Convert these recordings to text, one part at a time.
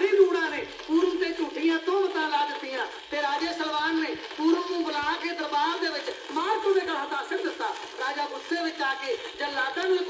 ਰਾਣੀ ਲੂਣਾ ਨੇ, ਪੂਰਨ ਤੇ ਝੂਠੀਆਂ ਤੋਹਮਤਾਂ ਲਾ ਦਿੱਤੀਆਂ। ਤੇ ਰਾਜੇ ਸਲਵਾਨ ਨੇ ਪੂਰਨ ਨੂੰ ਬੁਲਾ ਕੇ ਦਰਬਾਰ ਦੇ ਵਿੱਚ ਮਾਰ ਕੁੱਟੇ ਦਾ ਹਤਾਸ਼ਨ ਦਿੱਤਾ। ਰਾਜਾ ਗੁੱਸੇ ਵਿੱਚ ਆ ਕੇ ਜਲਾਦਾਂ ਨੂੰ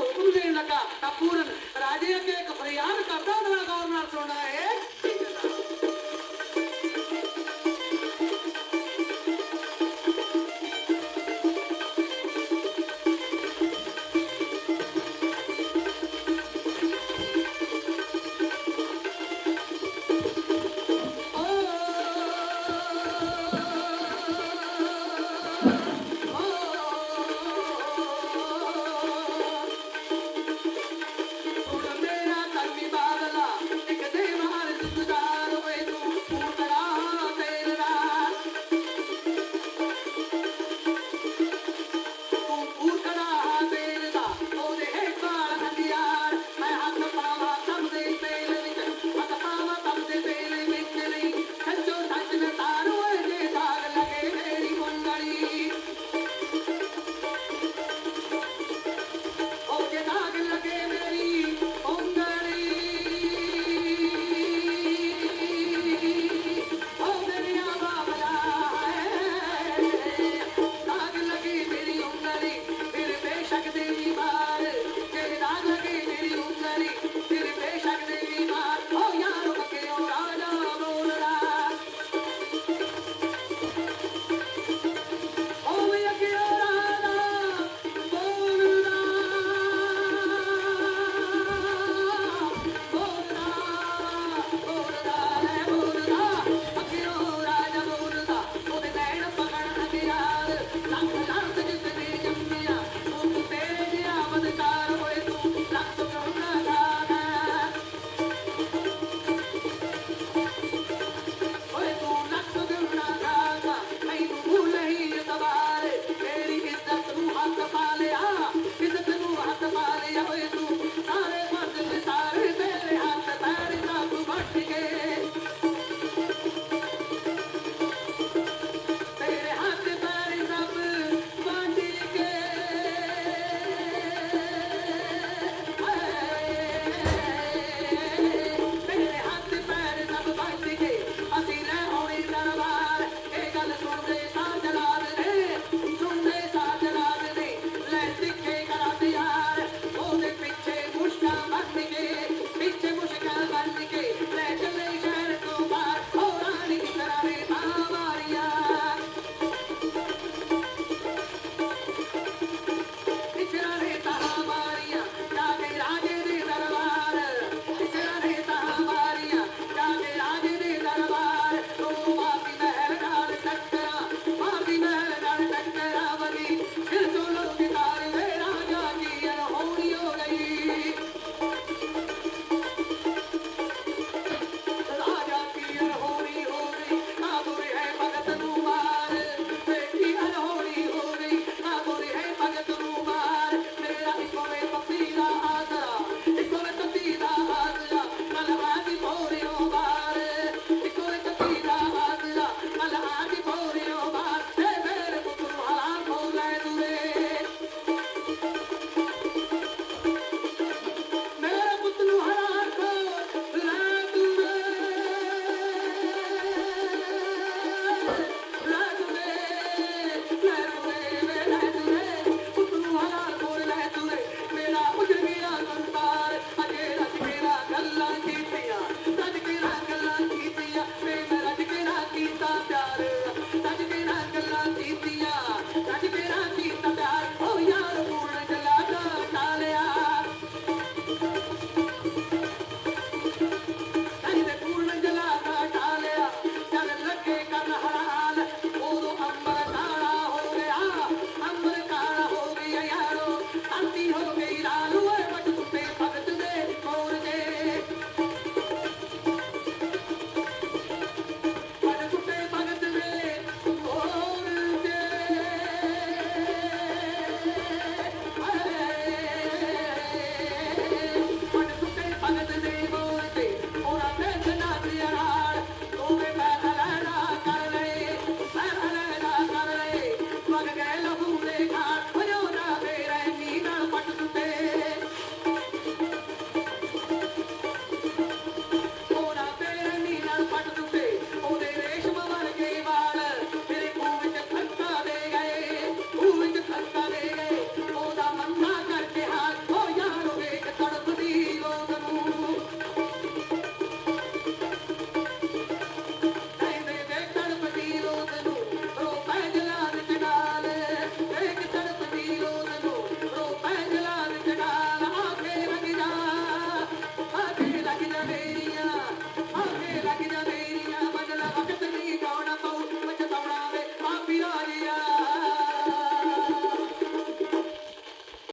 Santa